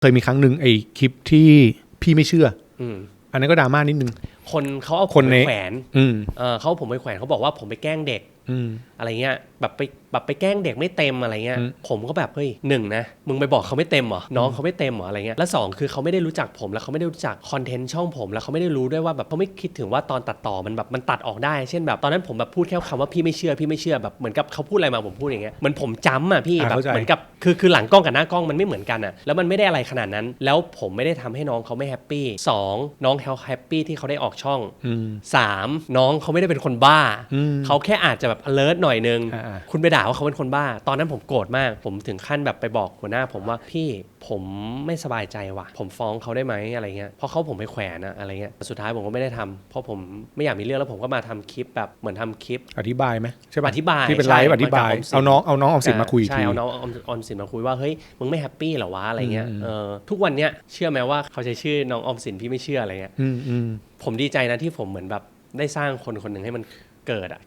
เคยมีครั้งหนึ่งไอ้คลิปที่พี่ไม่เชื่อ อืม อันนั้นก็ดราม่านิดนึง คนเขาเอาผคมนไปในแขวนอืม เออเขาเอาผมไปแขวนเขาบอกว่าผมไปแกล้งเด็กอืมอะไรเงี้ยแบบไปแบบไปแกล้งเด็กไม่เต็มอะไรเงี้ยอืมผมก็แบบเฮ้ยหนึ่งนะมึงไปบอกเขาไม่เต็มเหรอน้องเขาไม่เต็มเหรออะไรเงี้ยแล้วสองคือเขาไม่ได้รู้จักผมแล้วเขาไม่ได้รู้จักคอนเทนต์ช่องผมแล้วเขาไม่ได้รู้ด้วยว่าแบบเขาไม่คิดถึงว่าตอนตัดต่อมันแบบมันตัดออกได้ เช่นแบบตอนนั้นผมแบบพูดแค่คำว่าพี่ไม่เชื่อพี่ไม่เชื่อแบบเหมือนกับเขาพูดอะไรมาผมพูดอย่างเงี้ยเหมือนผมจำอะพี่อ่าแบบเข้าใจเหมือนกับคือคือหลังกล้องกับหน้ากล้องมันไม่เหมือนกันอะแล้วมันไม่ได้อะไรขนาดนั้น แล้วผมไม่ได้ทำให้น้องเขาไม่แฮปปี้สองน้องเขาแฮปปี้ที่เขาได้ออกช่องอืมสามน้องเขาไม่ได้เป็นคนบ้าอืมเขาแค่อาจจะแบบ alert หน่อยนึงอ่าๆคุณไปด่าว่าเขาเป็นคนบ้า ตอนนั้นผมโกรธมาก ผมถึงขั้นแบบไปบอกหัวหน้า ผมว่าพี่ผมไม่สบายใจว่ะ ผมฟ้องเขาได้ไหมอะไรเงี้ยเพราะเขาผมไปแขวนอะอะไรเงี้ยแต่สุดท้ายผมก็ไม่ได้ทำเพราะผมไม่อยากมีเรื่องแล้วผมก็มาทำคลิปแบบเหมือนทำคลิป อธิบายไหมใช่ป่ะอธิบายที่เป็นไลฟ์ใช่อธิบายเหมือนกับออมสินเอาน้องเอาน้องออมสินมาคุยอีกใช่ทีเอาน้องออมออมสินมาคุยว่าเฮ้ยมึงไม่แฮปปี้เหรอวะอะไรเงี้ยอืมเออทุกวันเนี้ยเชื่อไหมว่าเขาใช้ชื่อน้องออมสินพี่ไม่เชื่ออะไรเงี้ยอืมอืมผมดีใจนะที่ผมเหมือนแบบได้สร้างคนคนหนึ่งให้มันเกิดอะ